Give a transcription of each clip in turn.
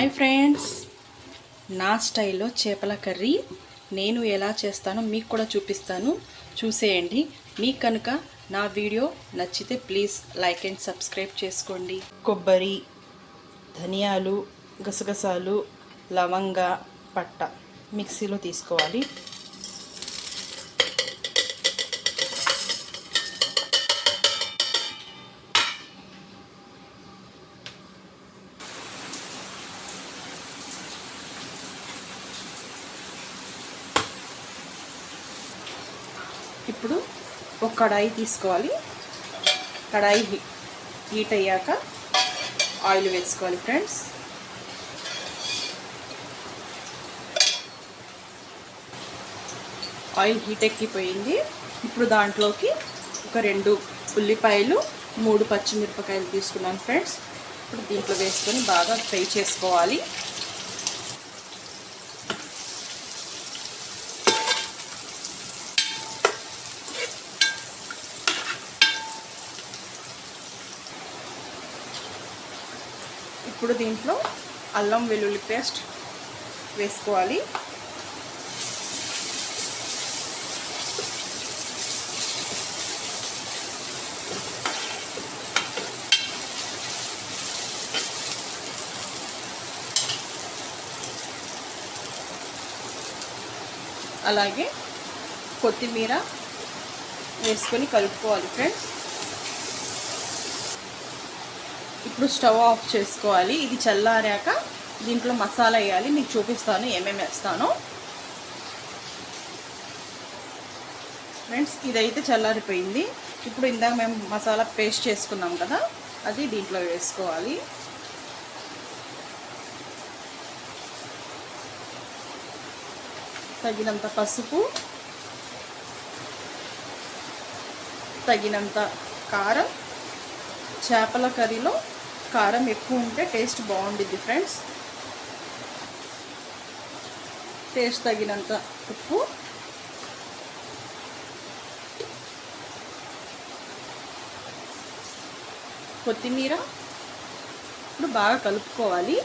Hi friends నా స్టైల్లో చేపల కర్రీ. నేను ఎలా చేస్తానో మీకు కూడా చూపిస్తాను. చూసేయండి. మీకు కనుక నా వీడియో నచ్చితే ప్లీజ్ లైక్ అండ్ సబ్స్క్రైబ్ చేసుకోండి. కొబ్బరి ధనియాలు గసగసాలు లవంగ పట్ట మిక్సీలో తీసుకోవాలి. ఇప్పుడు ఒక కడాయి తీసుకోవాలి. కడాయి హీ- హీట్ అయ్యాక ఆయిల్ వేసుకోవాలి ఫ్రెండ్స్. ఆయిల్ హీట్ ఎక్కిపోయింది. ఇప్పుడు దాంట్లోకి ఒక రెండు ఉల్లిపాయలు మూడు పచ్చిమిరపకాయలు తీసుకున్నాను ఫ్రెండ్స్. ఇప్పుడు దీంట్లో వేసుకొని బాగా ఫ్రై చేసుకోవాలి. ఇప్పుడు దీంట్లో అల్లం వెల్లుల్లి పేస్ట్ వేసుకోవాలి. అలాగే కొత్తిమీర వేసుకొని కలుపుకోవాలి ఫ్రెండ్స్. ఇప్పుడు స్టవ్ ఆఫ్ చేసుకోవాలి. ఇది చల్లారాక దీంట్లో మసాలా వేయాలి. మీకు చూపిస్తాను ఏమేమి వేస్తానో. ఫ్రెండ్స్ ఇదైతే చల్లారిపోయింది. ఇప్పుడు ఇందాక మేము మసాలా పేస్ట్ చేసుకున్నాం కదా అది దీంట్లో వేసుకోవాలి. తగినంత పసుపు తగినంత కారం చేపల కర్రీలో కారం ఎక్కువ ఉంటే టేస్ట్ బాగుండిద్ది ఫ్రెండ్స్ టేస్ట్ తగినంత ఉప్పు. కొత్తిమీర. ఇప్పుడు బాగా కలుపుకోవాలి.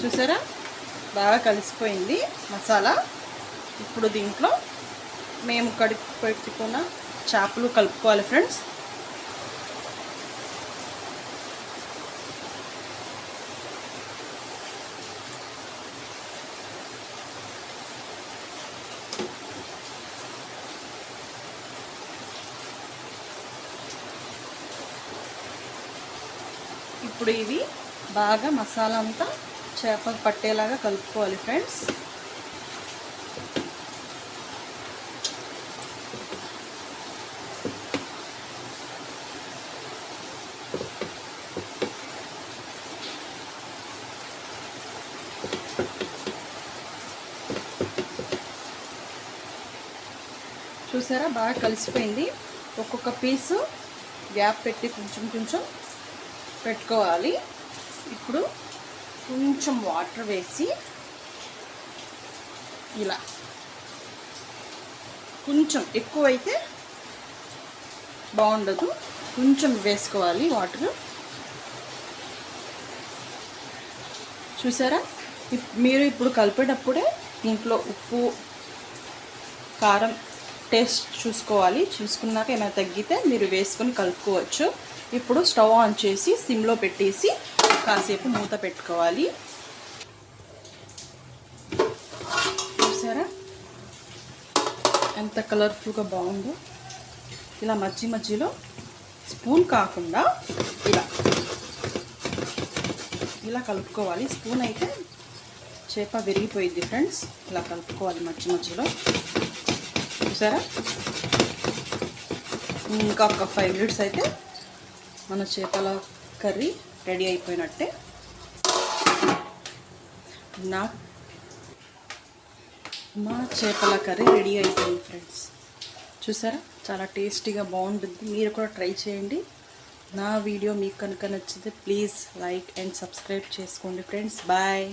చూసారా? బాగా కలిసిపోయింది మసాలా. ఇప్పుడు దీంట్లో మేము కడుపు పెట్టుకున్న చేపలు కలుపుకోవాలి ఫ్రెండ్స్. ఇప్పుడు ఇవి బాగా మసాలా అంతా చేపకు పట్టేలాగా కలుపుకోవాలి ఫ్రెండ్స్ చూసారా? బాగా కలిసిపోయింది. ఒక్కొక్క పీసు గ్యాప్ పెట్టి కొంచెం కొంచెం పెట్టుకోవాలి. ఇప్పుడు కొంచెం వాటర్ వేసి ఇలా. కొంచెం ఎక్కువైతే బాగుండదు. కొంచెం వేసుకోవాలి వాటర్. చూసారా? ఇప్- మీరు ఇప్పుడు కలిపేటప్పుడే దీంట్లో ఉప్పు కారం టేస్ట్ చూసుకోవాలి. చూసుకున్నాక ఏమైనా తగ్గితే మీరు వేసుకొని కలుపుకోవచ్చు. ఇప్పుడు స్టవ్ ఆన్ చేసి సిమ్లో పెట్టేసి కాసేపు మూత పెట్టుకోవాలి. చూసారా? ఎంత కలర్ఫుల్గా బాగుందో. ఇలా మధ్య మధ్యలో స్పూన్ కాకుండా ఇలా. ఇలా కలుపుకోవాలి. స్పూన్ అయితే చేప విరిగిపోయింది ఫ్రెండ్స్. ఇలా కలుపుకోవాలి మధ్య మధ్యలో. చూసారా? ఇంకా ఒక ఫైవ్ మినిట్స్ అయితే మన చేపల కర్రీ రెడీ అయిపోయినట్టే. నా మా చేపల కర్రీ రెడీ అయిపోయింది ఫ్రెండ్స్. చూసారా? చాలా టేస్టీగా బాగుంటుంది. మీరు కూడా ట్రై చేయండి. నా వీడియో మీకు కనుక నచ్చితే ప్లీజ్ లైక్ అండ్ సబ్స్క్రైబ్ చేసుకోండి ఫ్రెండ్స్. బాయ్.